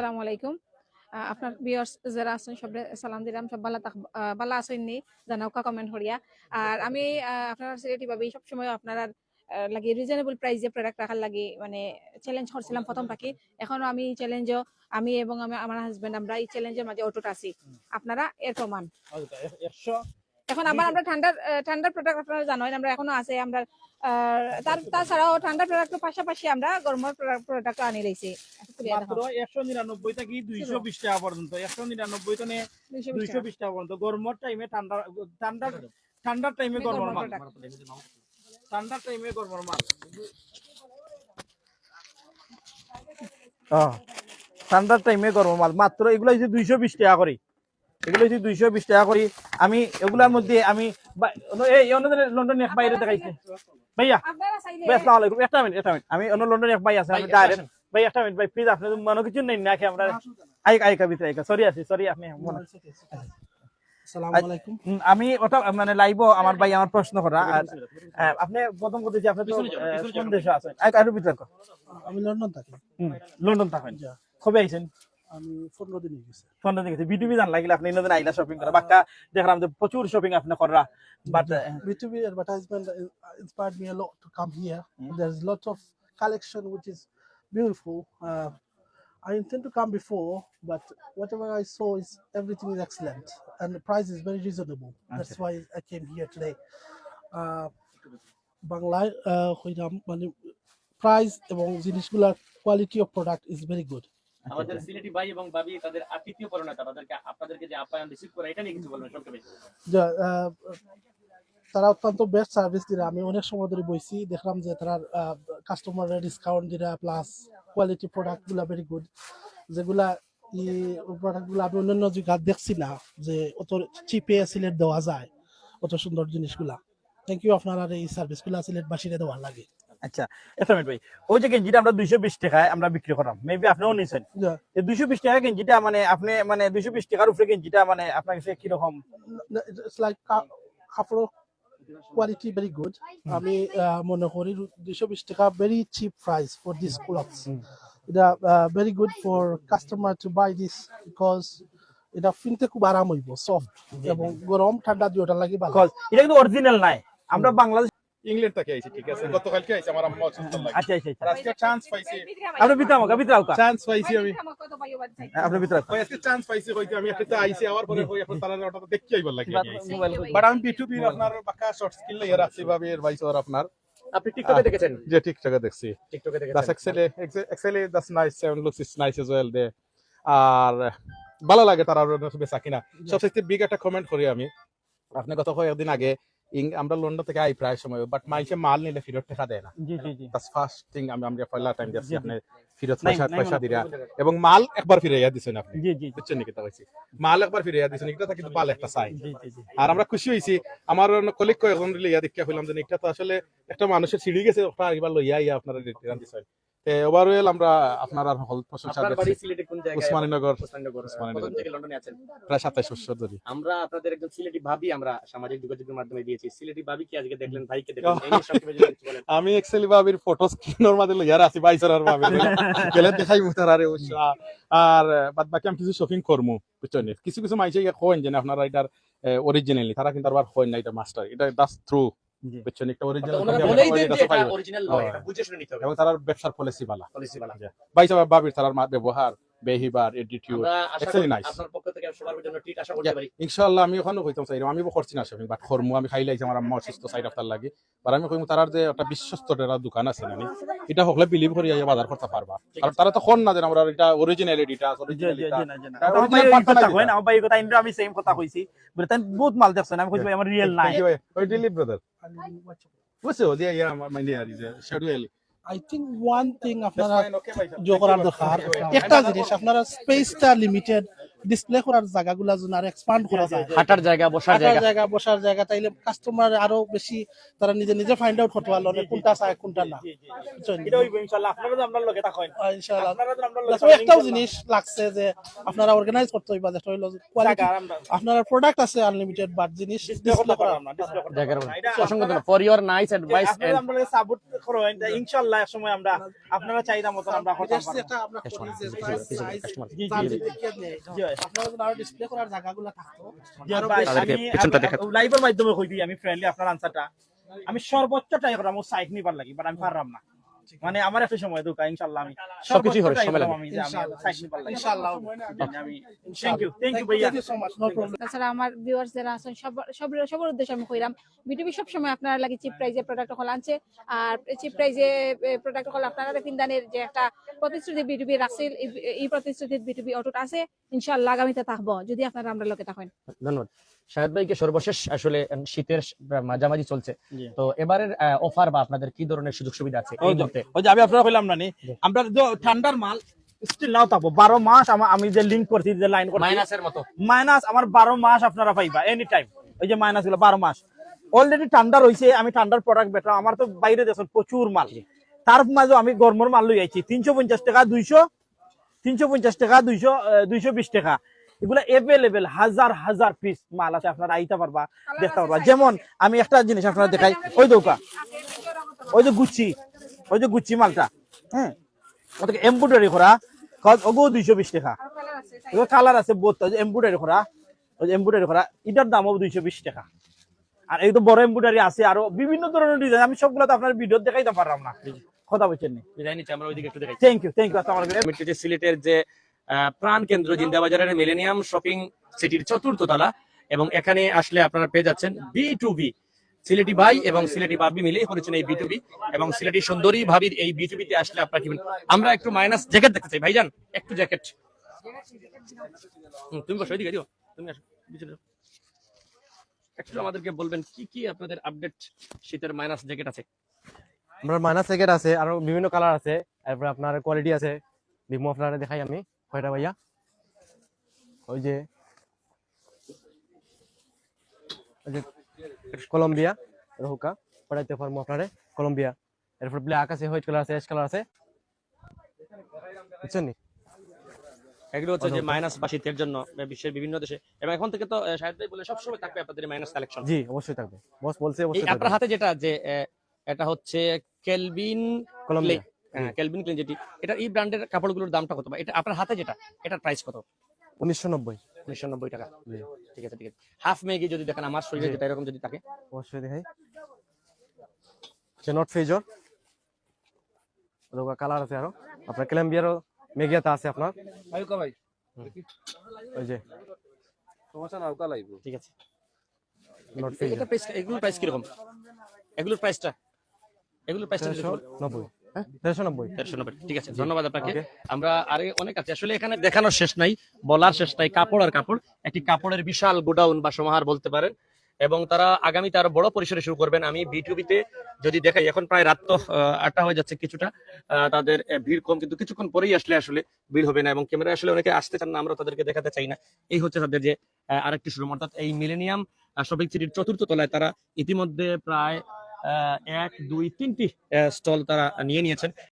আসসালামু আলাইকুম। আপনার ভিউয়ার্স যারা আছেন সব সালাম দিলাম সব ভালো থাক আহ, ভালো আছেন নি জানাওকা কমেন্ট আর আমি আপনার সবসময় লাগি রিজনেবল প্রাইসে প্রোডাক্ট রাখার লাগি মানে চ্যালেঞ্জ করছিলাম প্রথম থাকি এখনও আমি চ্যালেঞ্জও আমি এবং আমি- আমার হাজবেন্ড আমরা এই চ্যালেঞ্জের মাঝে অটুট আছি। আপনারা এর প্রমাণ। একশো এখন আবার আমরা ঠান্ডার ঠান্ডার প্রোডাক্ট আপনারা জানেন আমরা এখনও আছে আমরা তার তাছাড়াও ঠান্ডার প্রোডাক্টের পাশাপাশি আমরা গরমের প্রোডাক্ট আনি রয়েছি। মাত্র একশো নিরানব্বই থেকে দুইশো বিশ টাকা পর্যন্ত একশো নিরানব্বই থেকে দুইশো বিশ টাকা। পর্যন্ত। গরমের টাইমে ঠান্ডা ঠান্ডার ঠান্ডার টাইমে গরমের মাল। ঠান্ডার টাইমে গরমের মাল। ঠান্ডার টাইমে গরম মাল। মাত্র এগুলো হচ্ছে দুইশো বিশ টাকা করে। এগুলো হচ্ছে দুইশো বিশ টাকা করে। আমি এগুলার মধ্যে আমি বা- এই অন্যদের লন্ডন এক বাইরে দেখাইছে। ভাইয়া ভাই আসসালামু আলাইকুম। একটা মিনিট একটা মিনিট আমি অন্য লন্ডনে এক ভাই আছে আমি ডাইরেক্ট ভাই একটা মিনিট ভাই প্লিজ আপনি মনে কিছু নেই নাকি আমরা আইকা আইকা ভিতরে আইকা। সরি আছি সরি আপনি আসসালামু আলাইকুম। উম, আমি ওটা মানে লাইভ আমার ভাই আমার প্রশ্ন করা। আর আপনি প্রথম কথা যে আপনি আহ, কোন দেশে আছেন? আইকা ভিতরে আমি লন্ডন থাকি। লন্ডন থাকেন। কবে আইছেন? আমি পনেরো দিন হয়ে গেছে লন্ডন থেকে বিটিভি জান লাগিলে আপনি ইনদিন আইলা শপিং করা বাক্কা দেখলাম যে প্রচুর শপিং আপনি করা but B2B advertisement in- inspired me a lot to come here. Mm. There's lots of collection which is beautiful. Uh, I intend to come before, but whatever I saw is everything is excellent and the price is very reasonable. That's why I came here today. Uh, বাংলায় uh, হইলাম মানে price এবং জিনিসগুলোর quality of product is very good আমাদের সিলেটি ভাই এবং ভাবি তাদের আতিথ্য পরিণতা তাদেরকে আপনাদেরকে যে আপ্যায়ন রিসিভ করে এটা নিয়ে কিছু বলবেন সংক্ষেপে তারা অত্যন্ত বেস্ট সার্ভিস দিরা। আমি অনেক সময় ধরে বইছি দেখলাম যে তারা কাস্টমারের ডিসকাউন্ট দিরা প্লাস কোয়ালিটি প্রোডাক্টগুলো ভেরি গুড যেগুলা ই প্রোডাক্টগুলো আমি অন্যান্য জায়গা দেখছি না যে অত চিপে সিলেট দেওয়া যায় অত সুন্দর জিনিসগুলা। থ্যাংক ইউ আপনারা এই সার্ভিসগুলো সিলেটবাসীরা দেওয়ার লাগে। আচ্ছা একটা মিনিট ভাই। ওই যে গেঞ্জিটা আমরা দুইশো বিশ টাকায় আমরা বিক্রি মেবি আপনিও. দুইশো বিশ টাকা গেঞ্জিটা মানে আপনি মানে দুইশো বিশ টাকার উপরে গেঞ্জিটা মানে আপনার কাছে কীরকম? কাপড় কোয়ালিটি ভেরি গুড আমি আহ, মনে করি দুইশো বিশ টাকা very cheap price for this clothes এটা very good for customer to buy this because এটা খুব আরাম হইব সফট এবং গরম ঠান্ডা দুইটা লাগে ভালো। এটা কিন্তু অরিজিনাল নাই। আমরা বাংলাদেশ ইংল্যান্ড থেকে আইছি ঠিক আছে? গতকালকে আইছি আমার আম্মা অসুস্থ লাগে। আচ্ছা আচ্ছা আচ্ছা। আর আজকে চান্স পাইছি। আপনি ভিতরে আউকা চান্স পাইছি আমি। আপনি ভিতরে আউকা। আজকে চান্স পাইছি কইতে আমি একটা আইছি আবার পরে কই এখন তারা ওটা দেখি আইবার লাগে। বাট আমি আপনার বাকা শর্ট স্কিল ভাবে এর ভাইস আর আপনার। আপনি টিকটকে দেখেছেন? যে টিকটকে দেখছি। টিকটকে দেখেছেন। Exactly exactly that's nice seven looks is nice as well they are ভালো লাগে তারা বেচা কিনা। সবচেয়ে বিগ একটা কমেন্ট করি আমি। আপনি গত কয়েকদিন আগে আমরা লন্ডন থেকে আই প্রায় সময় বাট মাইসে মাল নিলে ফেরত টাকা দেয় না। জি জি জি। দ্যাটস ফার্স্ট থিং আমি আমরা পয়লা টাইম জি। আপনি ফেরত পয়সা পয়সা দিরা। এবং মাল একবার ফিরাইয়া দিছেন আপনি। জি জি। বুঝছেন নাকি তা কইছি? মাল একবার ফিরাইয়া দিছেন এটা কিন্তু ভালো একটা সাইন জি জি জি। আর আমরা খুশি হইছি আমার কলিগ কয়েকজন লইয়া দেখিয়া হইলাম যে এটা তো আসলে একটা মানুষের সিঁড়ি গেছে ওটা একবার লইয়া ইয়া আপনারা রিটার্ন দিছেন। তে আমরা আপনার আর হল প্রশংসা করছি। উসমানীনগর। উসমানীনগর। থেকে লন্ডনে আছেন। প্রায় সাতাইশ বছর ধরে। আমরা আপনাদের একজন সিলেটি ভাবি আমরা সামাজিক যোগাযোগের মাধ্যমে দিয়েছি। সিলেটি ভাবি কি আজকে দেখলেন ভাইকে দেখলেন? এই কিছু বলেন। আমি এক্সেলি ভাবির ফটো স্ক্রিনের লইয়া আছি বাইসার আর ভাবি গেলে দেখাই আরে বাদ বাকি আমি কিছু শপিং করমু বুঝছেন কিছু কিছু মাইছে কোয়েন যে আপনারা এটার অরিজিনালি তারা কিন্তু আবার হয় না এটা মাস্টার এটা দাস থ্রু। বুঝছেন? একটা ওনারা বলেই দেন যে এটা অরিজিনাল অরিজিনাল নয়। হ্যাঁ। এটা বুঝে শুনে নিতে হবে। এবং তার ব্যবসার পলিসি বালা। পলিসি বালা। বাইসা বাবির তার ব্যবহার। বেহিবার এটিটিউড আমরা আশা Actually করি nice. আপনার পক্ষ থেকে সবার জন্য ট্রিট আশা করতে পারি ইনশাআল্লাহ আমি ওখানে কইতাম চাই আমি করছি না শপিং বাট খরমু আমি আমার আম্মা অসুস্থ সাইড আফতার লাগি আর আমি কইমু তারার যে একটা বিশ্বস্ত একটা দোকান আছে নানি এটা হকলে বিলিভ করি আইয়া বাজার করতে পারবা আর তারা তো খন না আমরা এটা অরিজিনালিটি এটা জি, অরিজিনাল জি, না, জি, না। এটা আমার original ভাই কথা। আমার ইন্দ্র আমি same কথা কইছি। বলে, তাই বহুত মাল দেখছেন, আমি কইছি ভাই, আমার real নাই। কি ওই ডিলিভ ব্রাদার বুঝছ যে মানে ইয়া যে schedule I think one thing আপনারা ওকে ভাই যোগ করার দরকার। একটা জিনিস আপনারা স্পেসটা লিমিটেড ডিসপ্লে করার জায়গাগুলা যেন আর এক্সপান্ড করা যায় হাঁটার জায়গা বসার হাঁটার জায়গা জায়গা বসার জায়গা তাইলে কাস্টমার আরও বেশি তারা নিজে নিজে ফাইন্ড আউট করতে পারল কোনটা চায় কোনটা না জি, জি, জি। বুঝছেন? এটা হইব ইনশাআল্লাহ আপনারা তো আমরা লগে থাকেন ইনশাআল্লাহ আপনারা তো আমরা লগে একটাও জিনিস লাগছে যে আপনারা অর্গানাইজ করতে হইবা যেটা হইল কোয়ালিটি আপনারা প্রোডাক্ট আছে আনলিমিটেড বাট জিনিস ডিসপ্লে করা জায়গার অসংখ্য ধন্যবাদ ফর ইউর নাইস অ্যাডভাইস আপনারা আমরা সাপোর্ট করেন ইনশাআল্লাহ এক সময় আমরা আপনারা চাহিদা মতন আমরা করতে এটা পারব যেটা আমরা করি যে কাস্টমার জি, জি, লাইভের মাধ্যমে কই দিই আমি ফ্রেন্ডলি আপনার আনসারটা আমি সর্বোচ্চ ট্রাই করলাম ও সাইড নিবার লাগি বাট আমি পারলাম না। মানে আমার একটা সময় দোকা ইনশাআল্লাহ আমি সবকিছুই হবে, সময় লাগবে। ইনশাআল্লাহ, আমি থ্যাংক ইউ থ্যাংক ইউ ভাইয়া। তাছাড়া আমার ভিউয়ার্স যারা আছেন সব সব- সবার উদ্দেশ্যে আমি কইরাম বিটিভি সবসময় আপনারা লাগে চিপ প্রাইজে প্রোডাক্ট হল আনছে। আর চিপ প্রাইজে প্রোডাক্ট হল আপনারা পিন্দানের যে একটা প্রতিশ্রুতি বিটিভি রাখছিল এই- এই প্রতিশ্রুতি বিটিভি অটুট আছে। ইনশাআল্লাহ আগামীতে থাকব। যদি আপনারা আমরা লোকে থাকেন। ধন্যবাদ। শাহেদ ভাইকে সর্বশেষ আসলে শীতের মাঝামাঝি চলছে। তো এবারের অফার বা আপনাদের কি ধরনের সুযোগ সুবিধা আছে এই মুহূর্তে। ওই যে আমি আপনারা কইলাম না নি আমরা যে ঠান্ডার মাল স্টিল নাও থাকব। বারো মাস আমি যে লিঙ্ক করছি যে লাইন করছি মাইনাসের মতো। মাইনাস আমার বারো মাস আপনারা পাইবা এনি টাইম ওই যে মাইনাসগুলো বারো মাস। অলরেডি ঠান্ডা রয়েছে আমি ঠান্ডার প্রোডাক্ট বেটা আমার তো বাইরে দেখুন প্রচুর মাল। তার মাঝে আমি গরমের মাল লই আইছি। তিনশো পঞ্চাশ টাকা দুইশো তিনশো পঞ্চাশ টাকা দুইশো দুইশো বিশ টাকা। এগুলো এভেলেবেল হাজার হাজার পিস মাল আছে। আপনারা আইতে পারবা দেখতে পারবা। যেমন আমি একটা জিনিস আপনারা দেখাই। ওই দৌকা। ওই যে গুচ্ছি ওই যে গুচ্ছি মালটা হ্যাঁ ওটাকে এমব্রয়ডারি করা ওগো দুইশো বিশ টাকা। কালার আছে বহুত এমব্রয়ডারি করা ওই যে এমব্রয়ডারি করা এটার দাম হবে দুইশো বিশ টাকা। আর এই তো বড় এমব্রয়ডারি আছে আরও বিভিন্ন ধরনের ডিজাইন আমি সবগুলো তো আপনার ভিডিও দেখাইতে পারলাম না। কথা বলছেন থ্যাংক ইউ থ্যাংক ইউ আসসালামু আলাইকুম। সিলেটের যে প্রাণ কেন্দ্র জিন্দাবাজারের মিলেনিয়াম শপিং সিটির চতুর্থ তলা এবং এখানে আসলে আপনারা পেয়ে যাচ্ছেন বি টু বি সিলেটি ভাই এবং সিলেটি ভাবি মিলে করেছেন এই বি টু বি এবং সিলেটি সুন্দরী ভাবির এই বি টু বিতে আসলে আপনারা কি আমরা একটু মাইনাস জ্যাকেট দেখতে চাই, ভাইজান, একটু জ্যাকেট তুমি বসো ওইদিকে দিও তুমি আসো। একটু আমাদেরকে বলবেন, কি কি আপনাদের আপডেট শীতের মাইনাস জ্যাকেট আছে? আপনার মাইনাস জ্যাকেট আছে, আরও বিভিন্ন কালার আছে। তারপরে আপনার কোয়ালিটি আছে। ডিমো আপনারা দেখাই আমি। কয়টা ভাইয়া? ওই যে কলম্বিয়া রহুকা পড়াইতে পারব আপনারে। কলম্বিয়া এরপর ব্ল্যাক আছে হোয়াইট কালার আছে এস কালার আছে। বুঝছেন নি? এগুলো হচ্ছে যে মাইনাস বা শীতের জন্য বিশ্বের বিভিন্ন দেশে। এবং এখন থেকে তো শাহেদ ভাই বলে সবসময় থাকবে আপনাদের মাইনাস কালেকশন জি অবশ্যই থাকবে। বস বলছে অবশ্যই আপনার হাতে যেটা যে এটা হচ্ছে কেলভিন কলম্বিয়া হ্যাঁ, কেলভিন ক্লিন যেটি। এটা এই ব্র্যান্ডের কাপড়গুলোর দামটা কত? বা এটা আপনার হাতে যেটা এটার প্রাইস কত? উনিশশো নব্বই। উনিশশো নব্বই টাকা। ঠিক আছে ঠিক আছে। হাফ মেগি যদি দেখেন আমার শরীরে যেটা এরকম যদি থাকে। অবশ্যই দেখাই। আচ্ছা নট ফেজর রোগা কালার আছে আরও। আপনার ক্যালাম্বিয়ারও মেগিয়াতে আছে আপনার? ভাই। কা ভাই ওই যে। সমস্যা নাও কা লাইব ঠিক আছে। নট ফেজর এটা প্রাইস এগুলোর প্রাইস কি রকম এগুলোর প্রাইসটা এগুলোর প্রাইসটা 90 ঠিক আছে ধন্যবাদ আপনাকে। আমরা আরে অনেক আছে। আসলে এখানে দেখানোর শেষ নাই বলার শেষ নাই কাপড় আর কাপড় একটি কাপড়ের বিশাল গোডাউন বা সমাহার বলতে পারেন। এবং তারা আগামীতে আরও বড় পরিসরে শুরু করবেন। আমি বিটুবিতে যদি দেখাই এখন প্রায় রাত তো আটটা হয়ে যাচ্ছে কিছুটা। আহ, তাদের ভিড় কম কিন্তু কিছুক্ষণ পরেই আসলে আসলে ভিড় হবে না। এবং ক্যামেরা আসলে অনেকে আসতে চান না আমরা তাদেরকে দেখাতে চাই না। এই হচ্ছে তাদের যে আরেকটি শুরু। অর্থাৎ এই মিলেনিয়াম শপিং সিটির চতুর্থ তলায় তারা ইতিমধ্যে প্রায় এক দুই তিনটি স্টল তারা নিয়ে নিয়েছেন।